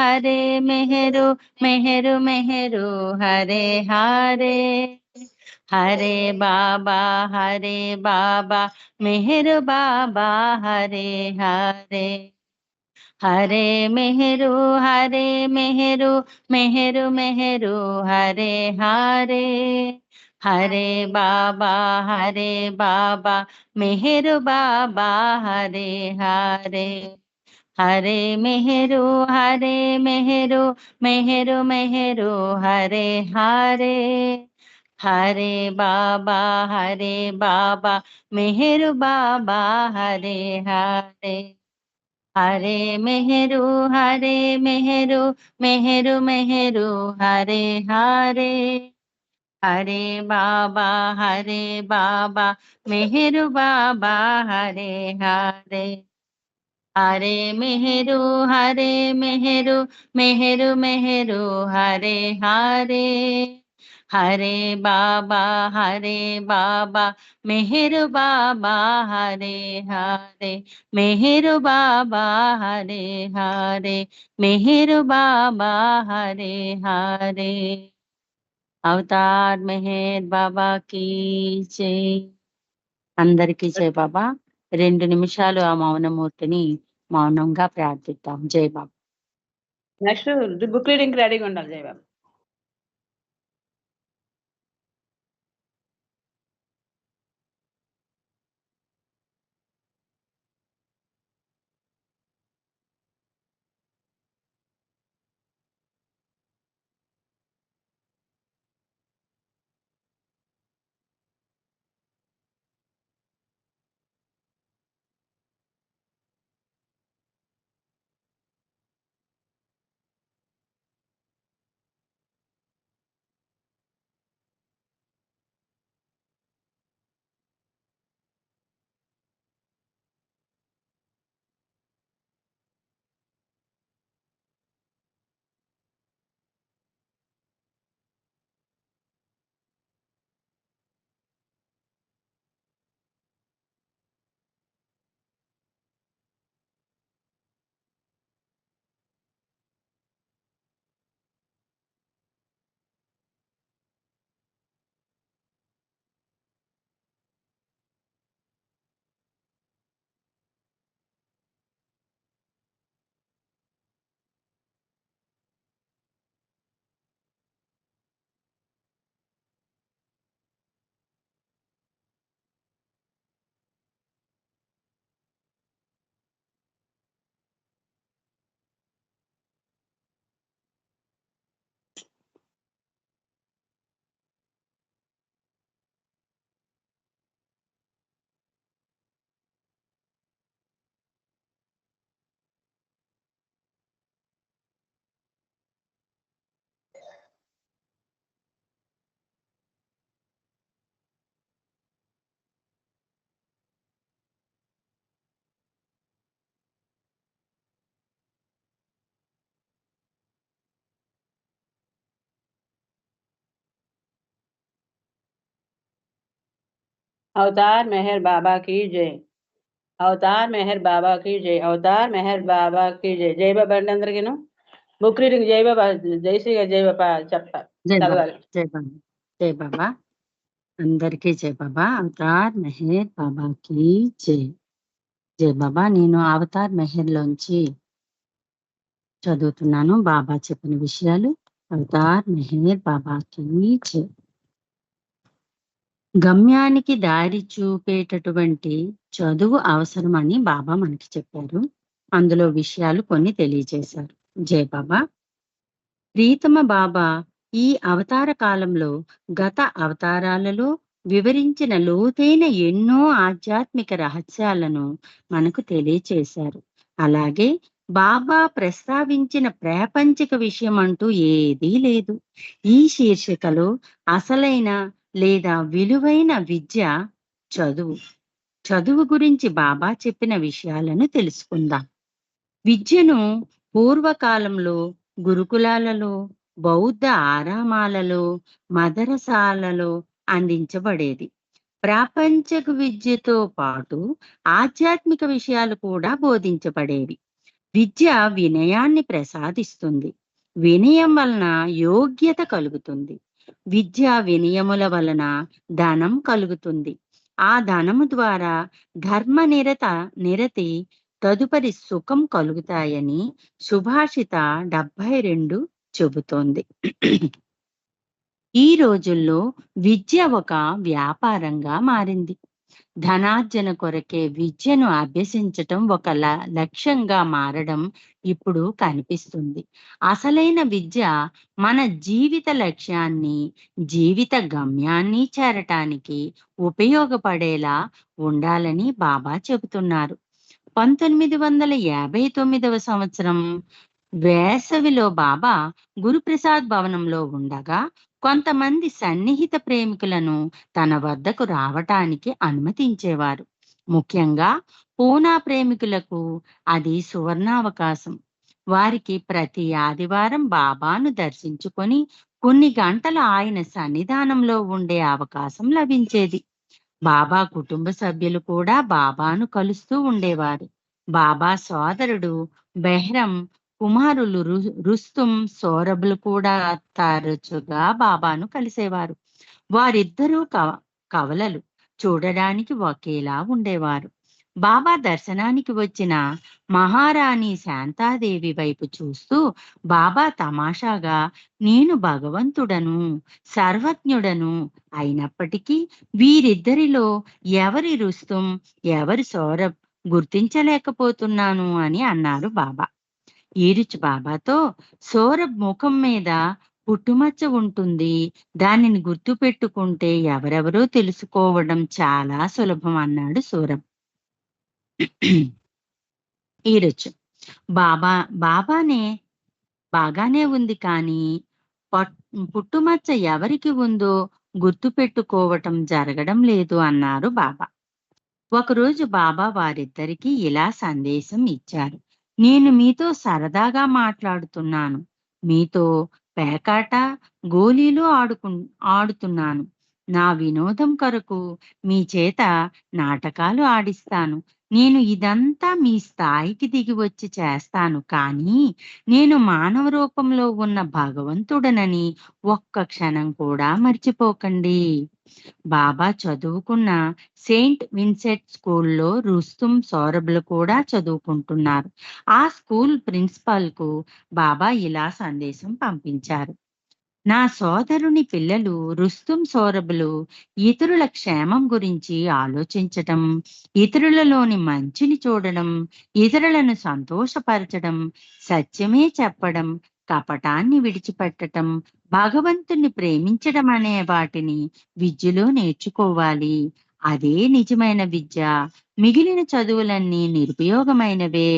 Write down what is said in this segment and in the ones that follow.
हरे मेहरो मेहरो मेहरो, हरे हरे। हरे बाबा हरे बाबा, मेहर बाबा, हरे हरे। हरे मेहरो हरे मेहरो मेहरो मेहरो, हरे हरे। हरे बाबा हरे बाबा, मेहर बाबा, हरे हरे। हरे मेहरू हरे मेहरू मेहरू मेहरू, हरे हरे। हरे बाबा हरे बाबा, मेहरू बाबा, हरे हरे। हरे मेहरू हरे मेहरू मेहरू मेहरू, हरे हरे। हरे बाबा हरे बाबा, मेहरू बाबा, हरे हरे। हरे मेहरू हरे मेहरू मेहरू मेहरू, हरे हरे। हरे बाबा हरे बाबा, मेहरू बाबा, हरे हरे। मेहरू बाबा, हरे हरे। मेहरू बाबा, हरे हरे। अवतार मेहर बाबा की जय। अंदर की जय बाबा। రెండు నిమిషాలు ఆ మౌనమూర్తిని మౌనంగా ప్రార్థిద్దాం. జయబాబు నెక్స్ట్ బుక్ రీడింగ్ రెడీగా ఉండాలి జయబాబు अवतार मेहर बाबा की जय అవతార్ మెహర్ బాబా की जय అవతార్ మెహర్ బాబా की जय జై బాబా అండి అందరికీను బుక్ రీడింగ్ జై బాబా జైశ్రీ గారు జై బాబా చెప్తా జై బాబా చదవాలి జై బాబా జై బాబా అందరికీ జై బాబా అవతార్ మెహర్ బాబాకి జై జై బాబా నేను అవతార్ మెహర్ లోంచి చదువుతున్నాను బాబా చెప్పిన విషయాలు అవతార్ మెహర్ బాబాకి జై గమ్యానికి దారి చూపేటటువంటి చదువు అవసరమని బాబా మనకి చెప్పారు. అందులో విషయాలు కొన్ని తెలియజేశారు. జై బాబా. ప్రీతమ బాబా ఈ అవతార కాలంలో గత అవతారాలలో వివరించిన లోతైన ఎన్నో ఆధ్యాత్మిక రహస్యాలను మనకు తెలియచేశారు. అలాగే బాబా ప్రస్తావించిన ప్రాపంచిక విషయం అంటూ ఏదీ లేదు. ఈ శీర్షికలో అసలైన లేదా విలువైన విద్య చదువు. చదువు గురించి బాబా చెప్పిన విషయాలను తెలుసుకుందాం. విద్యను పూర్వకాలంలో గురుకులాలలో బౌద్ధ ఆరామాలలో మదరసాలలో అందించబడేది. ప్రాపంచక విద్యతో పాటు ఆధ్యాత్మిక విషయాలు కూడా బోధించబడేవి. విద్య వినయాన్ని ప్రసాదిస్తుంది. వినయం వలన యోగ్యత కలుగుతుంది. విద్యా వినియముల వలన ధనం కలుగుతుంది. ఆ ధనము ద్వారా ధర్మ నిరత నిరతి తదుపరి సుఖం కలుగుతాయని సుభాషిత డెబ్బై రెండు చెబుతోంది. ఈ రోజుల్లో విద్య ఒక వ్యాపారంగా మారింది. ధనార్జన కొరకే విద్యను అభ్యసించటం ఒక ల- లక్ష్యంగా మారడం ఇప్పుడు కనిపిస్తుంది. అసలైన విద్య మన జీవిత లక్ష్యాన్ని జీవిత గమ్యాన్ని చేరటానికి ఉపయోగపడేలా ఉండాలని బాబా చెబుతున్నారు. పంతొమ్మిది వందల యాభై తొమ్మిదవ సంవత్సరం వేసవిలో బాబా గురుప్రసాద్ భవనంలో ఉండగా కొంతమంది సన్నిహిత ప్రేమికులను తన వద్దకు రావటానికి అనుమతించేవారు. ముఖ్యంగా పూనా ప్రేమికులకు అది సువర్ణావకాశం. వారికి ప్రతి ఆదివారం బాబాను దర్శించుకొని కొన్ని గంటలు ఆయన సన్నిధానంలో ఉండే అవకాశం లభించేది. బాబా కుటుంబ సభ్యులు కూడా బాబాను కలుస్తూ ఉండేవారు. బాబా సోదరుడు బెహ్రం కుమారులు రు- రుస్తుం సౌరభులు కూడా తరచుగా బాబాను కలిసేవారు. వారిద్దరూ కవ కవలలు. చూడడానికి ఒకేలా ఉండేవారు. బాబా దర్శనానికి వచ్చిన మహారాణి శాంతాదేవి వైపు చూస్తూ బాబా తమాషాగా నేను భగవంతుడను సర్వజ్ఞుడను అయినప్పటికీ వీరిద్దరిలో ఎవరి రుస్తుం ఎవరి సౌరభ్ గుర్తించలేకపోతున్నాను అని అన్నారు బాబా. ఈరుచు బాబాతో సౌరభ్ ముఖం మీద పుట్టుమచ్చ ఉంటుంది. దానిని గుర్తు పెట్టుకుంటే ఎవరెవరో తెలుసుకోవడం చాలా సులభం అన్నాడు సౌరభ్. ఈరుచు బాబా బాబానే బాగానే ఉంది కానీ పుట్టుమచ్చ ఎవరికి ఉందో గుర్తు పెట్టుకోవటం జరగడం లేదు అన్నారు బాబా. ఒకరోజు బాబా వారిద్దరికీ ఇలా సందేశం ఇచ్చారు. నేను మీతో సరదాగా మాట్లాడుతున్నాను. మీతో పేకాట గోళీలు ఆడుకు ఆడుతున్నాను. నా వినోదం కొరకు మీ చేత నాటకాలు ఆడిస్తాను. నేను ఇదంతా మీ స్థాయికి దిగి వచ్చి చేస్తాను కానీ నేను మానవ రూపంలో ఉన్న భగవంతుడనని ఒక్క క్షణం కూడా మర్చిపోకండి. బాబా చదువుకున్న సెయింట్ విన్సెంట్ స్కూల్లో రుస్తుం సౌరభ్లు కూడా చదువుకుంటున్నారు. ఆ స్కూల్ ప్రిన్సిపాల్కు బాబా ఇలా సందేశం పంపించారు. నా సోదరుని పిల్లలు రుస్తుం సౌరభులు ఇతరుల క్షేమం గురించి ఆలోచించటం ఇతరులలోని మంచిని చూడడం ఇతరులను సంతోషపరచడం సత్యమే చెప్పడం కపటాన్ని విడిచిపెట్టడం భగవంతుణ్ణి ప్రేమించడం అనే వాటిని విద్యలో నేర్చుకోవాలి. అదే నిజమైన విద్య. మిగిలిన చదువులన్నీ నిరుపయోగమైనవే.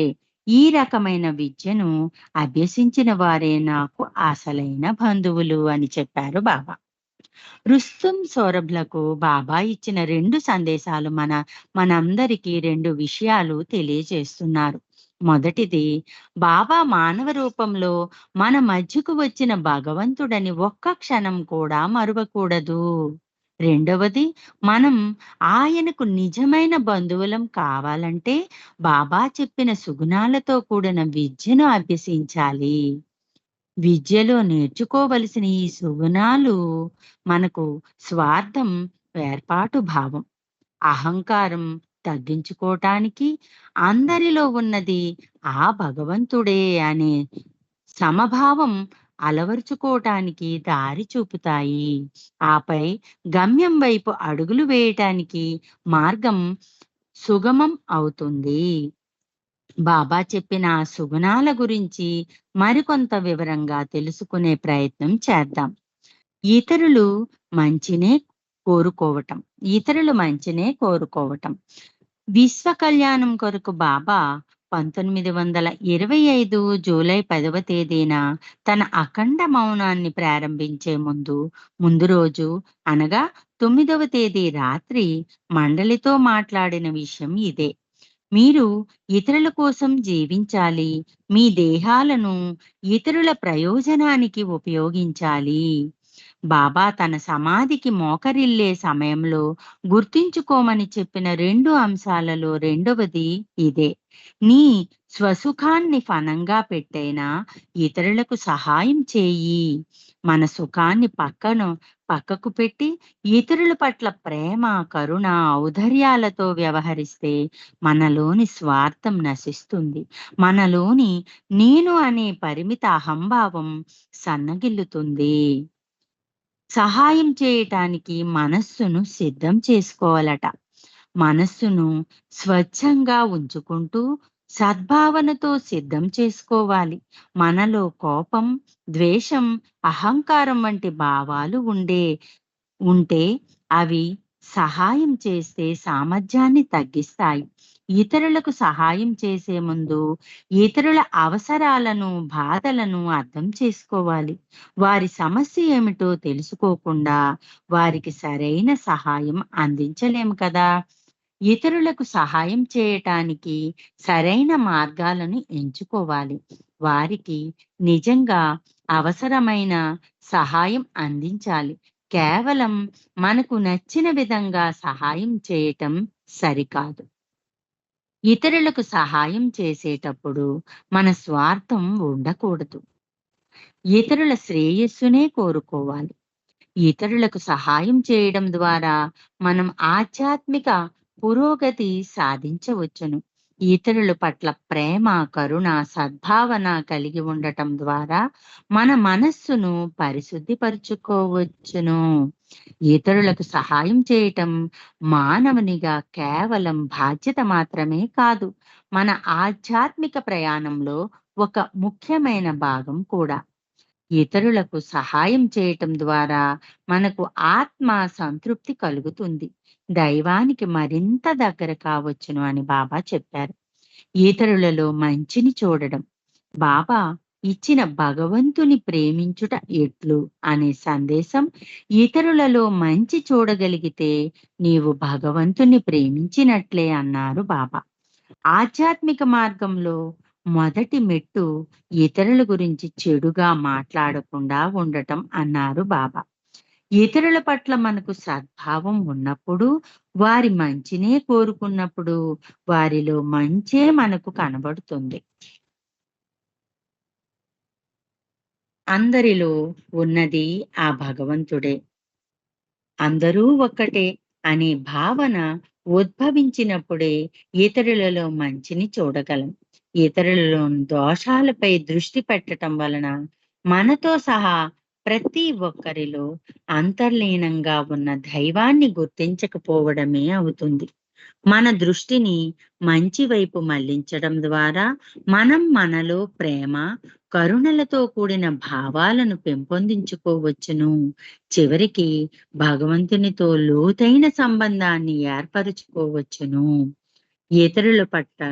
ఈ రకమైన విద్యను అభ్యసించిన వారే నాకు అసలైన బంధువులు అని చెప్పారు బాబా. రుస్తుం సౌరభ్లకు బాబా ఇచ్చిన రెండు సందేశాలు మన మనందరికీ రెండు విషయాలు తెలియజేస్తున్నారు. మొదటిది బాబా మానవ రూపంలో మన మధ్యకు వచ్చిన భగవంతుడని ఒక్క క్షణం కూడా మరువకూడదు. రెండవది మనం ఆయనకు నిజమైన బంధువులం కావాలంటే బాబా చెప్పిన సుగుణాలతో కూడిన విద్యను అభ్యసించాలి. విద్యలో నేర్చుకోవలసిన ఈ సుగుణాలు మనకు స్వార్థం ఏర్పాటు భావం అహంకారం తగ్గించుకోవటానికి అందరిలో ఉన్నది ఆ భగవంతుడే అనే సమభావం అలవరుచుకోవటానికి దారి చూపుతాయి. ఆపై గమ్యం వైపు అడుగులు వేయటానికి మార్గం సుగమం అవుతుంది. బాబా చెప్పిన సుగుణాల గురించి మరికొంత వివరంగా తెలుసుకునే ప్రయత్నం చేద్దాం. ఇతరులు మంచినే కోరుకోవటం. ఇతరులు మంచినే కోరుకోవటం. విశ్వ కళ్యాణం కొరకు బాబా పంతొమ్మిది వందల ఇరవై ఐదు జూలై పదవ తేదీన తన అఖండ మౌనాన్ని ప్రారంభించే ముందు ముందు రోజు అనగా తొమ్మిదవ తేదీ రాత్రి మండలితో మాట్లాడిన విషయం ఇదే. మీరు ఇతరుల కోసం జీవించాలి మీ దేహాలను ఇతరుల ప్రయోజనానికి ఉపయోగించాలి. బాబా తన సమాధికి మోకరిల్లే సమయంలో గుర్తించుకోమని చెప్పిన రెండు అంశాలలో రెండవది ఇదే. నీ స్వసుఖాన్ని ఫనంగా పెట్టైనా ఇతరులకు సహాయం చేయి. మన సుఖాన్ని పక్కను పక్కకు పెట్టి ఇతరుల పట్ల ప్రేమ కరుణ ఔదర్యాలతో వ్యవహరిస్తే మనలోని స్వార్థం నశిస్తుంది. మనలోని నేను అనే పరిమిత అహంభావం సన్నగిల్లుతుంది. సహాయం చేయటానికి మనస్సును సిద్ధం చేసుకోవాలట. మనస్సును స్వచ్ఛంగా ఉంచుకుంటూ సద్భావనతో సిద్ధం చేసుకోవాలి. మనలో కోపం ద్వేషం అహంకారం వంటి భావాలు ఉండే ఉంటే అవి సహాయం చేస్తే సామర్థ్యాన్ని తగ్గిస్తాయి. ఇతరులకు సహాయం చేసే ముందు ఇతరుల అవసరాలను బాధలను అర్థం చేసుకోవాలి. వారి సమస్య ఏమిటో తెలుసుకోకుండా వారికి సరైన సహాయం అందించలేము కదా. ఇతరులకు సహాయం చేయటానికి సరైన మార్గాలను ఎంచుకోవాలి. వారికి నిజంగా అవసరమైన సహాయం అందించాలి. కేవలం మనకు నచ్చిన విధంగా సహాయం చేయటం సరికాదు. ఇతరులకు సహాయం చేసేటప్పుడు మన స్వార్థం ఉండకూడదు. ఇతరుల శ్రేయస్సునే కోరుకోవాలి. ఇతరులకు సహాయం చేయడం ద్వారా మనం ఆధ్యాత్మిక పురోగతి సాధించవచ్చును. ఇతరుల పట్ల ప్రేమ కరుణ సద్భావన కలిగి ఉండటం ద్వారా మన మనస్సును పరిశుద్ధిపరుచుకోవచ్చును. ఇతరులకు సహాయం చేయటం మానవునిగా కేవలం బాధ్యత మాత్రమే కాదు మన ఆధ్యాత్మిక ప్రయాణంలో ఒక ముఖ్యమైన భాగం కూడా. ఇతరులకు సహాయం చేయటం ద్వారా మనకు ఆత్మ సంతృప్తి కలుగుతుంది. దైవానికి మరింత దగ్గర కావచ్చును అని బాబా చెప్పారు. ఇతరులలో మంచిని చూడడం బాబా ఇచ్చిన భగవంతుని ప్రేమించుట ఎట్లు అనే సందేశం ఇతరులలో మంచి చూడగలిగితే నీవు భగవంతుని ప్రేమించినట్లే అన్నారు బాబా. ఆధ్యాత్మిక మార్గంలో మొదటి మెట్టు ఇతరుల గురించి చెడుగా మాట్లాడకుండా ఉండటం అన్నారు బాబా. ఇతరుల పట్ల మనకు సద్భావం ఉన్నప్పుడు వారి మంచినే కోరుకున్నప్పుడు వారిలో మంచే మనకు కనబడుతుంది. అందరిలో ఉన్నది ఆ భగవంతుడే. అందరూ ఒక్కటే అనే భావన ఉద్భవించినప్పుడే ఇతరులలో మంచిని చూడగలం. ఇతరులలోని దోషాలపై దృష్టి పెట్టటం వలన మనతో సహా ప్రతి ఒక్కరిలో అంతర్లీనంగా ఉన్న దైవాన్ని గుర్తించకపోవడమే అవుతుంది. మన దృష్టిని మంచి వైపు మళ్ళించడం ద్వారా మనం మనలో ప్రేమ కరుణలతో కూడిన భావాలను పెంపొందించుకోవచ్చును. చివరికి భగవంతునితో లోతైన సంబంధాన్ని ఏర్పరచుకోవచ్చును. ఇతరుల పట్ల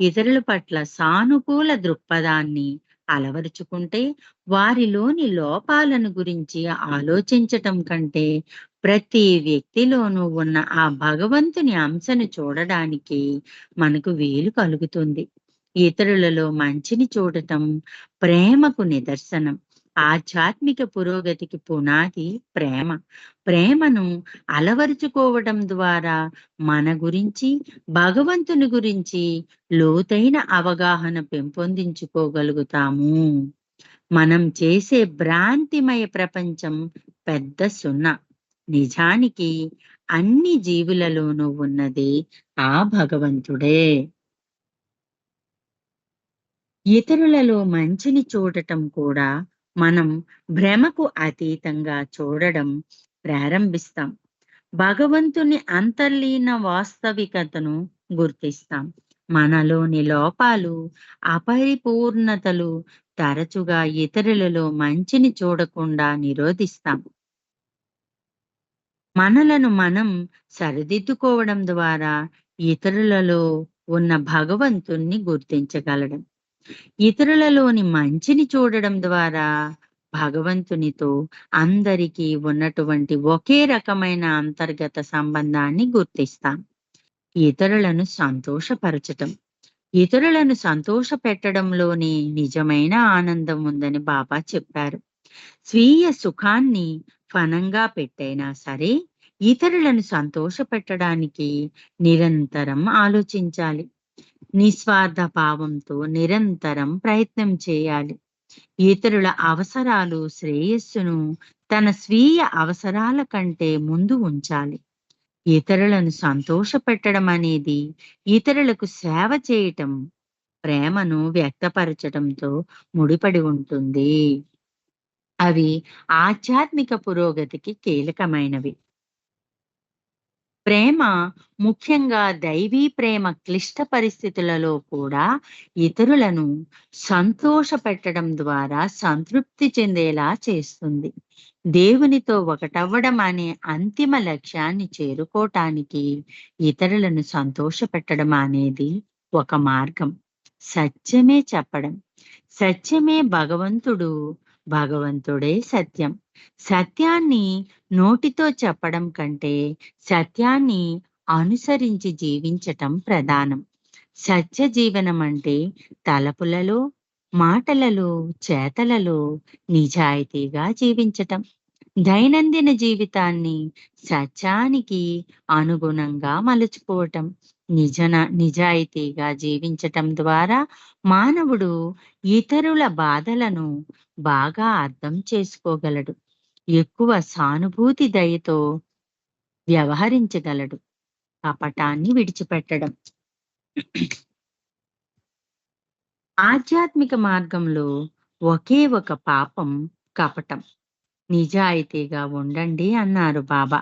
ఇతరుల పట్ల సానుకూల దృక్పథాన్ని అలవరుచుకుంటే వారిలోని లోపాలను గురించి ఆలోచించటం కంటే ప్రతి వ్యక్తిలోనూ ఉన్న ఆ భగవంతుని అంశను చూడడానికి మనకు వీలు కలుగుతుంది. ఇతరులలో మంచిని చూడటం ప్రేమకు నిదర్శనం. ఆధ్యాత్మిక పురోగతికి పునాది ప్రేమ. ప్రేమను అలవరుచుకోవడం ద్వారా మన గురించి భగవంతుని గురించి లోతైన అవగాహన పెంపొందించుకోగలుగుతాము. మనం చేసే భ్రాంతిమయ ప్రపంచం పెద్ద సున్నా. నిజానికి అన్ని జీవులలోనూ ఉన్నది ఆ భగవంతుడే. ఇతరులలో మంచిని చూడటం కూడా మనం భ్రమకు అతీతంగా చూడడం ప్రారంభిస్తాం. భగవంతుని అంతర్లీన వాస్తవికతను గుర్తిస్తాం. మనలోని లోపాలు అపరిపూర్ణతలు తరచుగా ఇతరులలో మంచిని చూడకుండా నిరోధిస్తాం. మనలను మనం సరిదిద్దుకోవడం ద్వారా ఇతరులలో ఉన్న భగవంతుణ్ణి గుర్తించగలడం. ఇతరులలోని మంచిని చూడడం ద్వారా భగవంతునితో అందరికీ ఉన్నటువంటి ఒకే రకమైన అంతర్గత సంబంధాన్ని గుర్తిస్తాం. ఇతరులను సంతోషపరచటం. ఇతరులను సంతోష పెట్టడంలోనే నిజమైన ఆనందం ఉందని బాబా చెప్పారు. స్వీయ సుఖాన్ని ఫనంగా పెట్టైనా సరే ఇతరులను సంతోష పెట్టడానికి నిరంతరం ఆలోచించాలి. నిస్వార్థ భావంతో నిరంతరం ప్రయత్నం చేయాలి. ఇతరుల అవసరాలు శ్రేయస్సును తన స్వీయ అవసరాల కంటే ముందు ఉంచాలి. ఇతరులను సంతోషపెట్టడం అనేది ఇతరులకు సేవ చేయటం ప్రేమను వ్యక్తపరచటంతో ముడిపడి ఉంటుంది. అవి ఆధ్యాత్మిక పురోగతికి కీలకమైనవి. ప్రేమ ముఖ్యంగా దైవీ ప్రేమ క్లిష్ట పరిస్థితులలో కూడా ఇతరులను సంతోషపెట్టడం ద్వారా సంతృప్తి చెందేలా చేస్తుంది. దేవునితో ఒకటవ్వడం అనే అంతిమ లక్ష్యాన్ని చేరుకోవటానికి ఇతరులను సంతోషపెట్టడం అనేది ఒక మార్గం. సత్యమే చెప్పడం. సత్యమే భగవంతుడు భగవంతుడే సత్యం. సత్యాన్ని నోటితో చెప్పడం కంటే సత్యాన్ని అనుసరించి జీవించటం ప్రధానం. సత్య జీవనం అంటే తలపులలో మాటలలో చేతలలో నిజాయితీగా జీవించటం. దైనందిన జీవితాన్ని సత్యానికి అనుగుణంగా మలుచుకోవటం. నిజన నిజాయితీగా జీవించటం ద్వారా మానవుడు ఇతరుల బాధలను బాగా అర్థం చేసుకోగలడు. ఎక్కువ సానుభూతి దయతో వ్యవహరించగలడు. కపటాన్ని విడిచిపెట్టడం. ఆధ్యాత్మిక మార్గంలో ఒకే ఒక పాపం కపటం. నిజాయితీగా ఉండండి అన్నారు బాబా.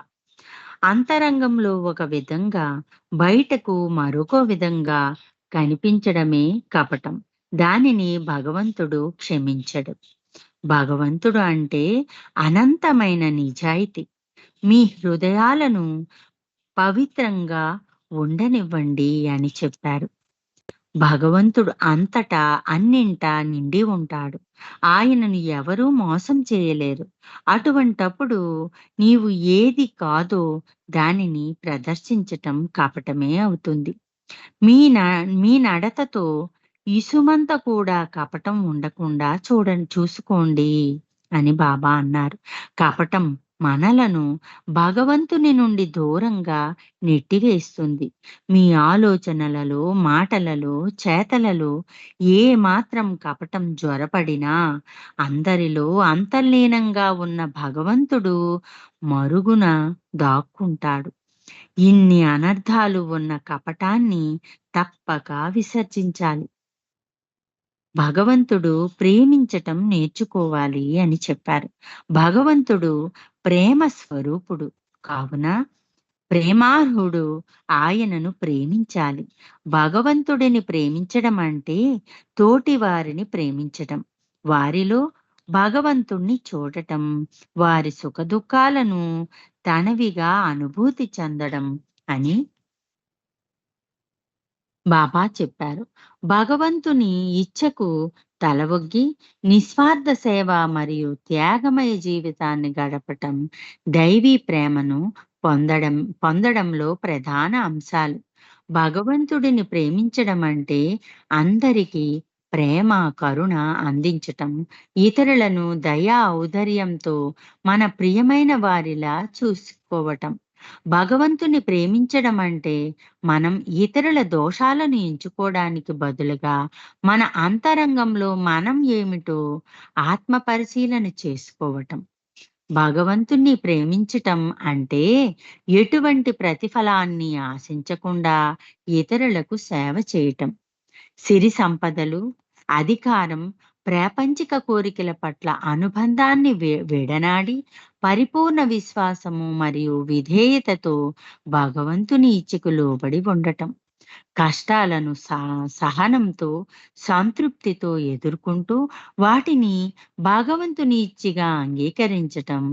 అంతరంగంలో ఒక విధంగా బయటకు మరొక విధంగా కనిపించడమే కపటం. దానిని భగవంతుడు క్షమించడు. భగవంతుడు అంటే అనంతమైన నిజాయితీ. మీ హృదయాలను పవిత్రంగా ఉండనివ్వండి అని చెప్పారు. భగవంతుడు అంతటా అన్నింటా నిండి ఉంటాడు. ఆయనను ఎవరూ మోసం చేయలేరు. అటువంటప్పుడు నీవు ఏది కాదో దానిని ప్రదర్శించటం కపటమే అవుతుంది. మీ న మీ నడతతో ఇసుమంత కూడా కపటం ఉండకుండా చూడండి చూసుకోండి అని బాబా అన్నారు. కపటం మనలను భగవంతుని నుండి దూరంగా నెట్టివేస్తుంది. మీ ఆలోచనలలో మాటలలో చేతలలో ఏ మాత్రం కపటం జ్వరపడినా అందరిలో అంతర్లీనంగా ఉన్న భగవంతుడు మరుగున దాక్కుంటాడు. ఇన్ని అనర్థాలు ఉన్న కపటాన్ని తప్పక విసర్జించాలి. భగవంతుడు ప్రేమించటం నేర్చుకోవాలి అని చెప్పారు. భగవంతుడు ప్రేమ స్వరూపుడు. కావున ప్రేమార్హుడు ఆయనను ప్రేమించాలి. భగవంతుడిని ప్రేమించడం అంటే తోటి వారిని ప్రేమించటం వారిలో భగవంతుణ్ణి చూడటం వారి సుఖదుఖాలను తనవిగా అనుభూతి చెందడం అని బాబా చెప్పారు. భగవంతుని ఇచ్చకు తలవొగ్గి నిస్వార్థ సేవ మరియు త్యాగమయ జీవితాన్ని గడపటం దైవీ ప్రేమను పొందడం పొందడంలో ప్రధాన అంశాలు. భగవంతుడిని ప్రేమించడం అంటే అందరికీ ప్రేమ కరుణ అందించటం. ఇతరులను దయా ఔదర్యంతో మన ప్రియమైన వారిలా చూసుకోవటం. భగవంతుని ప్రేమించడం అంటే మనం ఇతరుల దోషాలను ఎంచుకోవడానికి బదులుగా మన అంతరంగంలో మనం ఏమిటో ఆత్మ పరిశీలన చేసుకోవటం. భగవంతుణ్ణి ప్రేమించటం అంటే ఎటువంటి ప్రతిఫలాన్ని ఆశించకుండా ఇతరులకు సేవ చేయటం. సిరి సంపదలు అధికారం ప్రాపంచిక కోరికల పట్ల అనుబంధాన్ని విడనాడి పరిపూర్ణ విశ్వాసము మరియు విధేయతతో భగవంతుని ఇచ్చకు లోబడి ఉండటం. కష్టాలను సహనంతో సంతృప్తితో ఎదుర్కొంటూ వాటిని భగవంతుని ఇచ్చిగా అంగీకరించటం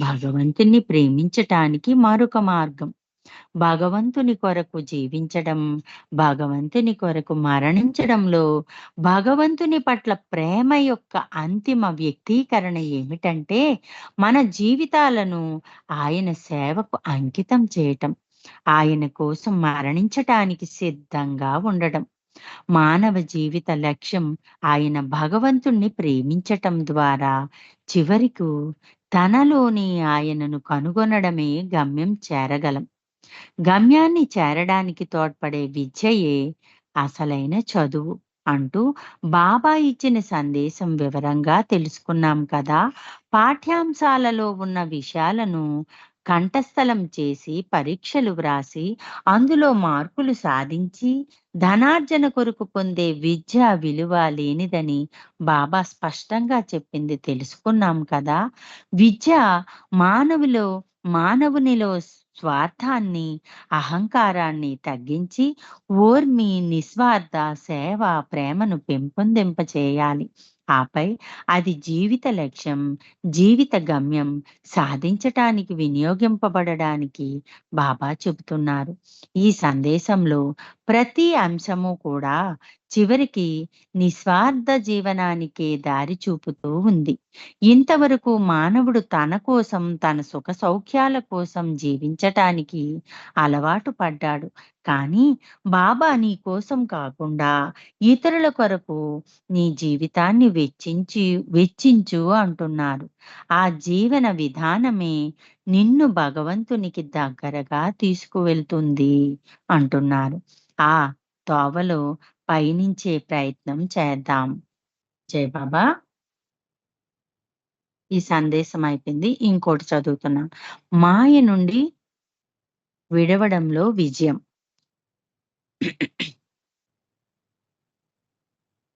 భగవంతుని ప్రేమించటానికి మరొక మార్గం. భగవంతుని కొరకు జీవించడం భగవంతుని కొరకు మరణించడంలో భగవంతుని పట్ల ప్రేమ యొక్క అంతిమ వ్యక్తీకరణ ఏమిటంటే మన జీవితాలను ఆయన సేవకు అంకితం చేయటం ఆయన కోసం మరణించటానికి సిద్ధంగా ఉండడం మానవ జీవిత లక్ష్యం ఆయన భగవంతుణ్ణి ప్రేమించటం ద్వారా చివరికు తనలోని ఆయనను కనుగొనడమే గమ్యం చేరగలం. గమ్యాన్ని చేరడానికి తోడ్పడే విద్యయే అసలైన చదువు అంటూ బాబా ఇచ్చిన సందేశం వివరంగా తెలుసుకున్నాం కదా. పాఠ్యాంశాలలో ఉన్న విషయాలను కంఠస్థలం చేసి పరీక్షలు వ్రాసి అందులో మార్కులు సాధించి ధనార్జన కొరకు పొందే విద్య విలువ లేనిదని బాబా స్పష్టంగా చెప్పింది తెలుసుకున్నాం కదా. విద్య మానవులో మానవునిలో స్వార్థాన్ని అహంకారాన్ని తగ్గించి ఓర్మి నిస్వార్థ సేవ ప్రేమను పెంపొందింప చేయాలి. ఆపై అది జీవిత లక్ష్యం జీవిత గమ్యం సాధించటానికి వినియోగింపబడడానికి బాబా చెబుతున్నారు. ఈ సందేశంలో ప్రతి అంశము కూడా చివరికి నిస్వార్థ జీవనానికే దారి చూపుతూ ఉంది. ఇంతవరకు మానవుడు తన కోసం తన సుఖ సౌఖ్యాల కోసం జీవించటానికి అలవాటు పడ్డాడు. కానీ బాబా నీ కోసం కాకుండా ఇతరుల కొరకు నీ జీవితాన్ని వెచ్చించి వెచ్చించు అంటున్నారు. ఆ జీవన విధానమే నిన్ను భగవంతునికి దగ్గరగా తీసుకువెళ్తుంది అంటున్నారు. ఆ తోవలో పయనించే ప్రయత్నం చేద్దాం. జయబాబా ఈ సందేశం అయిపోయింది. ఇంకోటి చదువుతున్నాను మాయ నుండి విడవడంలో విజయం.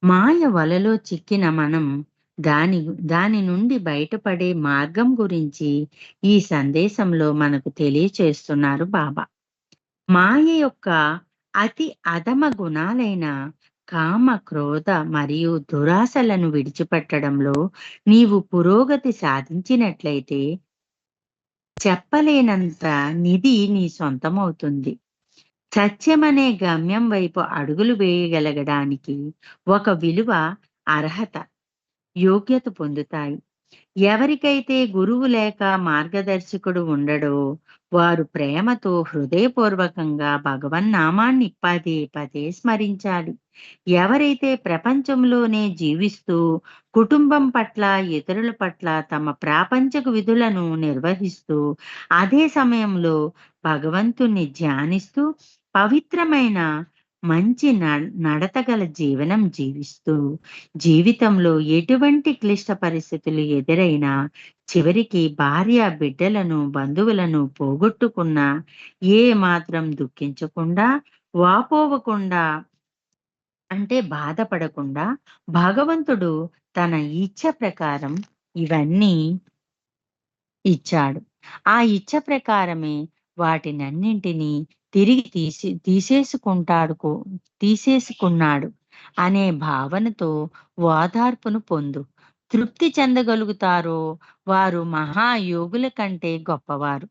మాయ వలలో చిక్కిన మనం దాని దాని నుండి బయటపడే మార్గం గురించి ఈ సందేశంలో మనకు తెలియచేస్తున్నారు బాబా. మాయ యొక్క అతి అధమ గుణాలైన కామ క్రోధ మరియు దురాశలను విడిచిపెట్టడంలో నీవు పురోగతి సాధించినట్లయితే చెప్పలేనంత నిధి నీ సొంతమవుతుంది. సత్యమనే గమ్యం వైపు అడుగులు వేయగలగడానికి ఒక విలువ అర్హత. యోగ్యత పొందుతాయి. ఎవరికైతే గురువు లేక మార్గదర్శకుడు ఉండడో వారు ప్రేమతో హృదయపూర్వకంగా భగవన్నామాన్ని పదే పదే స్మరించాలి. ఎవరైతే ప్రపంచంలోనే జీవిస్తూ కుటుంబం పట్ల ఇతరుల పట్ల తమ ప్రాపంచక విధులను నిర్వహిస్తూ అదే సమయంలో భగవంతుణ్ణి ధ్యానిస్తూ పవిత్రమైన మంచి నడతగల జీవనం జీవిస్తూ జీవితంలో ఎటువంటి క్లిష్ట పరిస్థితులు ఎదురైనా చివరికి భార్య బిడ్డలను బంధువులను పోగొట్టుకున్న ఏ మాత్రం దుఃఖించకుండా వాపోవకుండా అంటే బాధపడకుండా భగవంతుడు తన ఇచ్చ ప్రకారం ఇవన్నీ ఇచ్చాడు. ఆ ఇచ్చ ప్రకారమే వాటినన్నింటినీ తిరిగి తీసి తీసేసుకుంటాడు తీసేసుకున్నాడు అనే భావనతో ఓదార్పును పొందు. తృప్తి చెందగలుగుతారో వారు మహాయోగుల కంటే గొప్పవారు.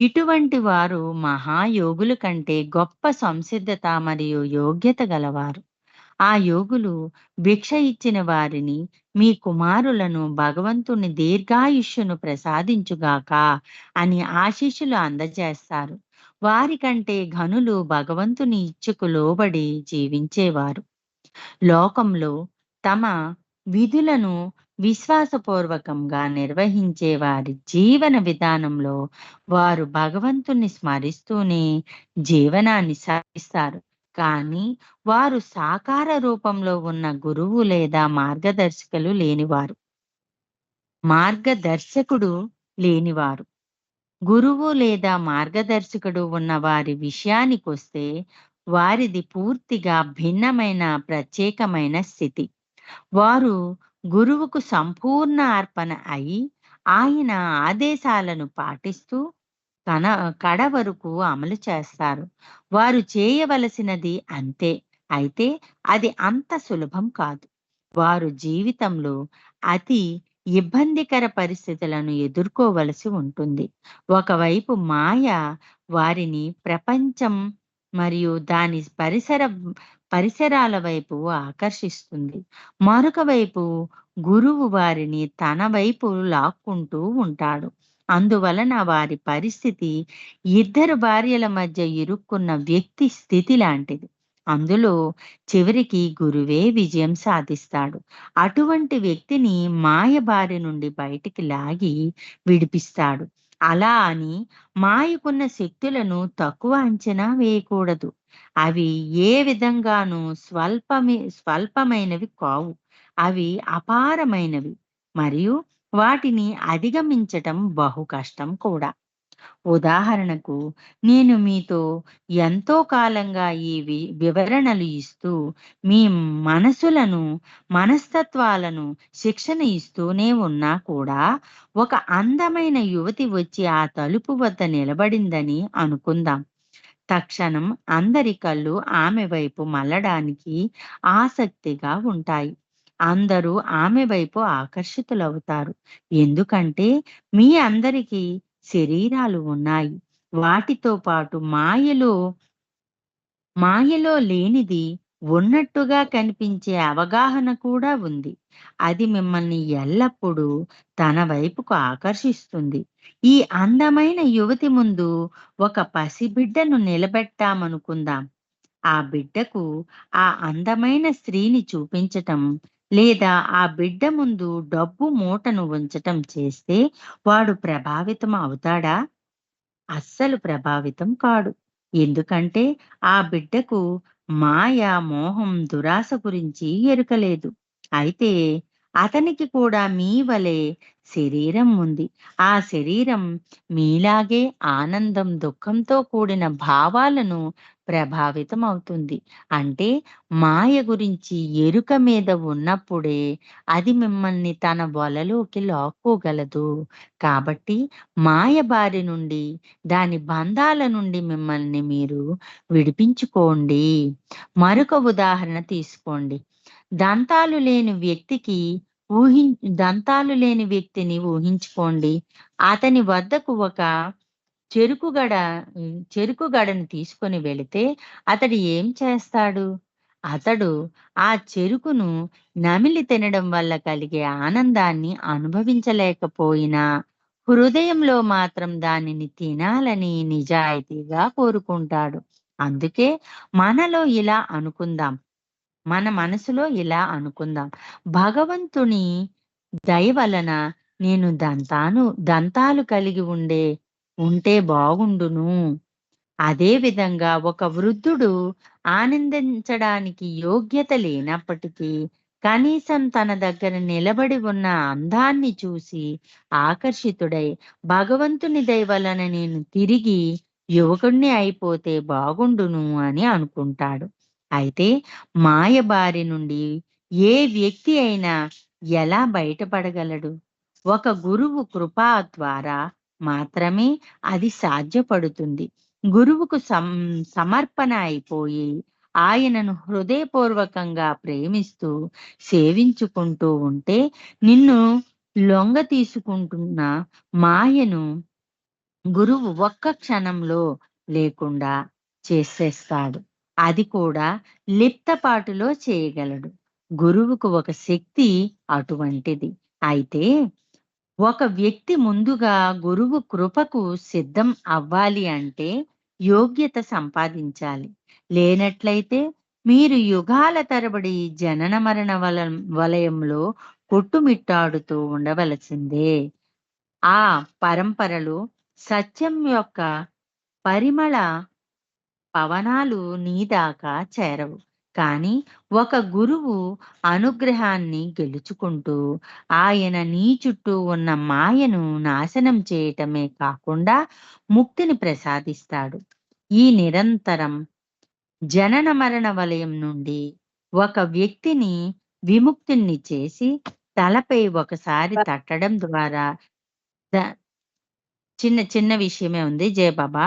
ఇటువంటి వారు మహాయోగుల కంటే గొప్ప సంసిద్ధత మరియు యోగ్యత గలవారు. ఆ యోగులు భిక్ష ఇచ్చిన వారిని మీ కుమారులను భగవంతుని దీర్ఘాయుష్యును ప్రసాదించుగాక అని ఆశీస్సులు అందజేస్తారు. వారికంటే ఘనులు భగవంతుని ఇచ్చుకు లోబడి జీవించేవారు. లోకంలో తమ విధులను విశ్వాసపూర్వకంగా నిర్వహించే వారి జీవన విధానంలో వారు భగవంతుని స్మరిస్తూనే జీవనాన్ని సాగిస్తారు. కానీ వారు సాకార రూపంలో ఉన్న గురువు లేదా మార్గదర్శకులు లేనివారు. మార్గదర్శకుడు లేనివారు. గురువు లేదా మార్గదర్శకుడు ఉన్న వారి విషయానికొస్తే వారిది పూర్తిగా భిన్నమైన ప్రత్యేకమైన స్థితి. వారు గురువుకు సంపూర్ణ అర్పణ అయి ఆయన ఆదేశాలను పాటిస్తూ కన కడ వరకు అమలు చేస్తారు. వారు చేయవలసినది అంతే. అయితే అది అంత సులభం కాదు. వారు జీవితంలో అతి ఇబ్బందికర పరిస్థితులను ఎదుర్కోవలసి ఉంటుంది. ఒకవైపు మాయ వారిని ప్రపంచం మరియు దాని పరిసర పరిసరాల వైపు ఆకర్షిస్తుంది. మరొక వైపు గురువు వారిని తన వైపు లాక్కుంటూ ఉంటాడు. అందువలన వారి పరిస్థితి ఇద్దరు భార్యల మధ్య ఇరుక్కున్న వ్యక్తి స్థితి లాంటిది. అందులో చివరికి గురువే విజయం సాధిస్తాడు. అటువంటి వ్యక్తిని మాయ బారి నుండి బయటికి లాగి విడిపిస్తాడు. అలా అని మాయకున్న శక్తులను తక్కువ అంచనా వేయకూడదు. అవి ఏ విధంగానూ స్వల్పమే స్వల్పమైనవి కావు. అవి అపారమైనవి. మరియు వాటిని అధిగమించటం బహు కష్టం కూడా. ఉదాహరణకు నేను మీతో ఎంతో కాలంగా ఈ వివరణలు ఇస్తూ మీ మనసులను మనస్తత్వాలను శిక్షణ ఇస్తూనే ఉన్నా కూడా ఒక అందమైన యువతి వచ్చి ఆ తలుపు వద్ద నిలబడిందని అనుకుందాం. తక్షణం అందరి కళ్ళు ఆమె వైపు మళ్ళడానికి ఆసక్తిగా ఉంటాయి. అందరూ ఆమె వైపు ఆకర్షితులవుతారు. ఎందుకంటే మీ అందరికీ శరీరాలు ఉన్నాయి. వాటితో పాటు మాయలో మాయలో లేనిది ఉన్నట్టుగా కనిపించే అవగాహన కూడా ఉంది. అది మిమ్మల్ని ఎల్లప్పుడూ తన వైపుకు ఆకర్షిస్తుంది. ఈ అందమైన యువతి ముందు ఒక పసిబిడ్డను నిలబెట్టామనుకుందాం. ఆ బిడ్డకు ఆ అందమైన స్త్రీని చూపించటం లేదా ఆ బిడ్డ ముందు డబ్బు మూటను ఉంచటం చేస్తే వాడు ప్రభావితం అవుతాడా? అస్సలు ప్రభావితం కాడు. ఎందుకంటే ఆ బిడ్డకు మాయ మోహం దురాశ గురించి ఎరుకలేదు. అయితే అతనికి కూడా మీ వలె శరీరం ఉంది. ఆ శరీరం మీలాగే ఆనందం దుఃఖంతో కూడిన భావాలను ప్రభావితం అవుతుంది. అంటే మాయ గురించి ఎరుక మీద ఉన్నప్పుడే అది మిమ్మల్ని తన వలలోకి లాక్కోగలదు. కాబట్టి మాయ బారి నుండి దాని బంధాల నుండి మిమ్మల్ని మీరు విడిపించుకోండి. మరొక ఉదాహరణ తీసుకోండి. దంతాలు లేని వ్యక్తికి ఊహి దంతాలు లేని వ్యక్తిని ఊహించుకోండి. అతని వద్దకు ఒక చెరుకు గడ చెరుకు గడను తీసుకొని వెళితే అతడు ఏం చేస్తాడు? అతడు ఆ చెరుకును నమిలి తినడం వల్ల కలిగే ఆనందాన్ని అనుభవించలేకపోయినా హృదయంలో మాత్రం దానిని తినాలని నిజాయితీగా కోరుకుంటాడు. అందుకే మనలో ఇలా అనుకుందాం. మన మనసులో ఇలా అనుకుందాం. భగవంతుని దయ వలన నేను దంతాను దంతాలు కలిగి ఉండే ఉంటే బాగుండును. అదే విధంగా ఒక వృద్ధుడు ఆనందించడానికి యోగ్యత లేనప్పటికీ కనీసం తన దగ్గర నిలబడి ఉన్న అందాన్ని చూసి ఆకర్షితుడై భగవంతుని దయవలన నేను తిరిగి యువకుణ్ణి అయిపోతే బాగుండును అని అనుకుంటాడు. అయితే మాయ బారి నుండి ఏ వ్యక్తి అయినా ఎలా బయటపడగలడు? ఒక గురువు కృపా ద్వారా మాత్రమే అది సాధ్యపడుతుంది. గురువుకు సం సమర్పణ అయిపోయి ఆయనను హృదయపూర్వకంగా ప్రేమిస్తూ సేవించుకుంటూ ఉంటే నిన్ను లొంగ తీసుకుంటున్న మాయను గురువు ఒక్క క్షణంలో లేకుండా చేసేస్తాడు. అది కూడా లిప్తపాటులో చేయగలడు. గురువుకు ఒక శక్తి అటువంటిది. అయితే ఒక వ్యక్తి ముందుగా గురువు కృపకు సిద్ధం అవ్వాలి అంటే యోగ్యత సంపాదించాలి. లేనట్లయితే మీరు యుగాల తరబడి జనన మరణ వల వలయంలో కొట్టుమిట్టాడుతూ ఉండవలసిందే. ఆ పరంపరలు సత్యం యొక్క పరిమళ పవనాలు నీ దాకా చేరవు. కానీ ఒక గురువు అనుగ్రహాన్ని గెలుచుకుంటూ ఆయన నీ చుట్టూ ఉన్న మాయను నాశనం చేయటమే కాకుండా ముక్తిని ప్రసాదిస్తాడు. ఈ నిరంతరం జనన మరణ వలయం నుండి ఒక వ్యక్తిని విముక్తిని చేసి తలపై ఒకసారి తట్టడం ద్వారా చిన్న చిన్న విషయమే ఉంది జయబాబా.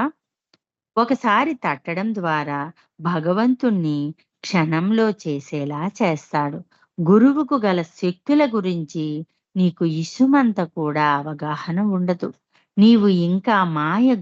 ఒకసారి తట్టడం ద్వారా భగవంతుణ్ణి క్షణంలో చేసేలా చేస్తాడు. గురువుకు గల శక్తుల గురించి నీకు ఇసుమంత కూడా అవగాహన ఉండదు. నీవు ఇంకా మాయ